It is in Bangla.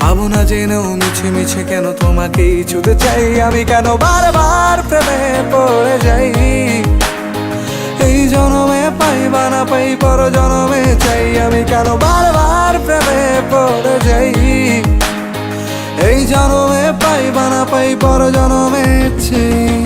পাবো না জেনেও মিছে মিছে কেন তোমাকেই ছুতে চাই? আমি কেন বারবার প্রেমে পড়ে যাই? এই জনমে পাই বা না পাই পর জনমে চাই। আমি কেন বারবার প্রেমে পড়ে যাই? এই জনমে পাই বা না পাই পর জনমে চাই।